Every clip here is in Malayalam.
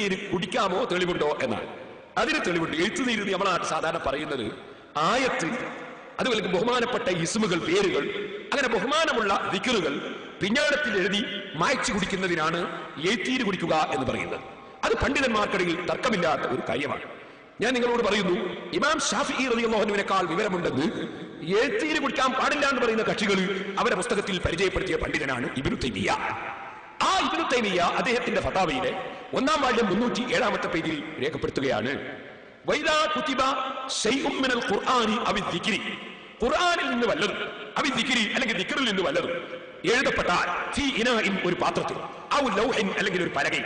നീര് കുടിക്കാമോ തെളിവുണ്ടോ എന്നാണ്. അതിന് തെളിവുണ്ട്. എഴുത്തുനീര് നീര് നമ്മളാണ് സാധാരണ പറയുന്നത്. ആയത്ത് അതുപോലെ ബഹുമാനപ്പെട്ട ഇസ്മുകൾ പേരുകൾ അങ്ങനെ ബഹുമാനമുള്ള ദിക്കറുകൾ പിഞ്ഞാണത്തിൽ എഴുതി മായച്ചു കുടിക്കുന്നതിനാണ് എഴുത്തീര് കുടിക്കുക എന്ന് പറയുന്നത്. അത് പണ്ഡിതന്മാർക്കിടയിൽ തർക്കമില്ലാത്ത ഒരു കാര്യമാണ്. ഞാൻ നിങ്ങളോട് പറയുന്നു ഇമാം ഷാഫി റളിയല്ലാഹുവിനേക്കാൾ വിവരമുണ്ടെന്ന് എഴുത്തീര് കുടിക്കാൻ പാടില്ല എന്ന് പറയുന്ന കക്ഷികൾ അവരുടെ പുസ്തകത്തിൽ പരിചയപ്പെടുത്തിയ പണ്ഡിതനാണ് ഇബ്നു തൈമിയ ആ ഇബ്നു തൈമിയ അദ്ദേഹത്തിന്റെ ഫതാവയിലെ ഒന്നാം വാർഡ് മുന്നൂറ്റി ഏഴാമത്തെ പേജിൽ രേഖപ്പെടുത്തുകയാണ്. ഖുർആാനിൽ നിന്ന് വല്ലതും ദിക്രി അല്ലെങ്കിൽ ദിക്റിൽ നിന്ന് വല്ലതും എഴുതപ്പെട്ടാൽ ഒരു പാത്രത്തിൽ അല്ലെങ്കിൽ ഒരു പലകയിൽ.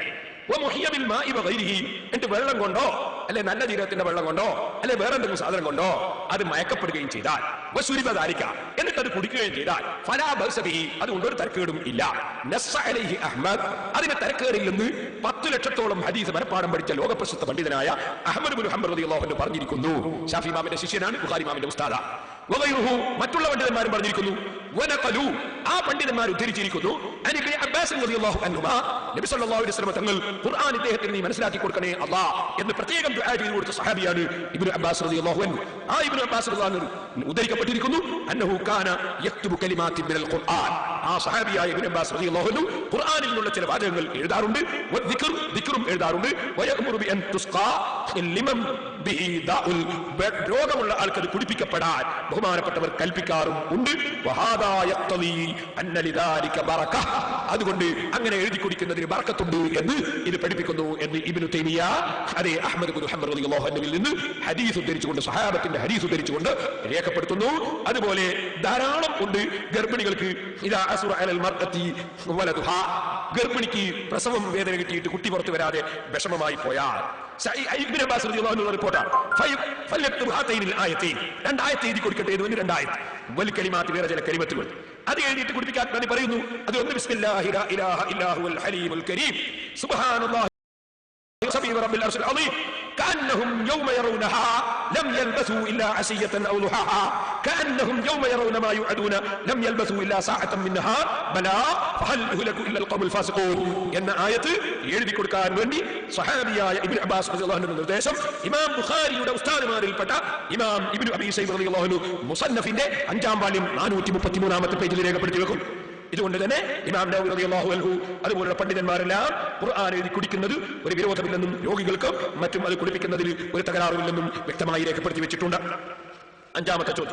എന്നിട്ട് വെള്ളം കൊണ്ടോ? അല്ലെ നല്ല ജീരകത്തിന്റെ വെള്ളം കൊണ്ടോ? അല്ലെ വേറെ എന്തെങ്കിലും സാധനം കൊണ്ടോ? അത് മയക്കപ്പെടുകയും ചെയ്താൽ ദാലിക എന്നിട്ട് അത് കുടിക്കുകയും ചെയ്താൽ ഫലാ ബഅസബിഹി അതുകൊണ്ട് ഒരു തരക്കേടും ഇല്ല. അഹമ്മദ് അതിന്റെ അഹ്മദ്. നിന്ന് പത്ത് ലക്ഷത്തോളം ഹദീസ് മനപ്പാടം പഠിച്ച ലോകപ്രശസ്ത പണ്ഡിതനായ അഹമ്മദ് മുഹമ്മദ് റളിയല്ലാഹു പറഞ്ഞിരിക്കുന്നു. ഷാഫി ഇമാമിന്റെ ശിഷ്യനാണ് ബുഖാരി ഇമാമിന്റെ ഉസ്താദ. മറ്റുള്ള പണ്ഡിതന്മാരും പറഞ്ഞിരിക്കുന്നു. ആ പണ്ഡിതന്മാർ ഉദ്ധരിച്ചിരിക്കുന്നു. ഇബ്നു അബ്ബാസ് തങ്ങൾ ഖുർആൻ ഇദ്ദേഹത്തിന് നീ മനസ്സിലാക്കി കൊടുക്കണേ അള്ളാ എന്ന് പ്രത്യേകം ദുആ ചെയ്തു കൊടുത്ത സഹാബിയാണ് ഇബ്നു അബ്ബാസ് റളിയല്ലാഹു അൻഹു. ആ ഇബ്നു അബ്ബാസ് റളിയല്ലാഹു ഉദ്ധരിക്കപ്പെട്ടിരിക്കുന്നു. അന്നഹു കാന കലിമാതി മിനൽ ഖുർആൻ. ആ സഹാബിയായ ഇബ്നു അബ്ബാസ് റളിയല്ലാഹു അൻഹു നിന്നുള്ള ചില വാചകങ്ങൾ എഴുതാറുണ്ട്. ദിക്റും എഴുതാറുണ്ട്. തുസ്ഖാ ബിഹി ദാഉൽ. രോഗമുള്ള ആൾക്കത് കുടിപ്പിക്കപ്പെടാൻ ബഹുമാനപ്പെട്ടവർ കൽപ്പിക്കാറും ഉണ്ട്. വഹാദാ അതുകൊണ്ട് അങ്ങനെ എഴുതി കുടിക്കുന്നതിന് ബർക്കത്തുണ്ട് എന്ന് ഇത് പഠിപ്പിക്കുന്നു എന്ന് ഇബിനു തൈമിയ അതേ അഹമ്മദ് ഗുരുഹമ്മിൽ നിന്ന് ഹദീസ് ഉദ്ധരിച്ചുകൊണ്ട് സഹാബത്തിന്റെ ഹദീസ് ഉദ്ധരിച്ചുകൊണ്ട് രേഖപ്പെടുത്തുന്നു. അതുപോലെ ധാരാളം ഉണ്ട് ഗർഭിണികൾക്ക് ഇതാ അസുറ അലൽ വലതുഹാ. ഗർഭിണിക്ക് പ്രസവം വേദന കിട്ടിയിട്ട് കുട്ടി പുറത്തു വരാതെ വിഷമമായി പോയാൽ. റിപ്പോർട്ടാണ്. രണ്ടായത്തെ എഴുതി കൊടുക്കട്ടെ ഇതുവന് രണ്ടായത്ത്. വലി കലിമാത്ത് വേറെ ചില കരിമത്തുകൾ അത് പറയുന്നു അത് ഒന്ന് ബിസ്മില്ലാഹി ലാ ഇലാഹ ഇല്ലാഹുൽ ഹലീമുൽ റബ്ബിൽ അർശിൽ അലീം كأنهم يوم يرونها لم يلبثوا إلا عشية أو ضحاها كأنهم يوم يرون ما يوعدون لم يلبثوا إلا ساعة من نهار بلى فهل يهلك إلا القوم الفاسقون എന്ന ആയത്ത് എഴുതി കൊടുക്കാൻ വേണ്ടി സഹാബിയായ ഇബ്നു അബ്ബാസ് റളിയല്ലാഹു അൻഹു നിർദ്ദേശം ഇമാം ബുഖാരിയുടെ ഉസ്താദുമാരിൽപ്പെട്ട ഇമാം ഇബ്നു അബീ സൈബ് റളിയല്ലാഹു അൻഹു മുസന്നഫിന്റെ അഞ്ചാം വാല്യം 433 പേജിൽ രേഖപ്പെടുത്തി വെക്കും ഇതുകൊണ്ട് തന്നെ ഇമാം അൻഹു അതുപോലുള്ള പണ്ഡിതന്മാരെല്ലാം ഖുർആൻ എഴുതി കുടിക്കുന്നത് ഒരു വിരോധമില്ലെന്നും രോഗികൾക്കും മറ്റും അത് കുടിപ്പിക്കുന്നതിൽ ഒരു തകരാറുമില്ലെന്നും വ്യക്തമായി രേഖപ്പെടുത്തി വെച്ചിട്ടുണ്ട്. അഞ്ചാമത്തെ ചോദ്യം.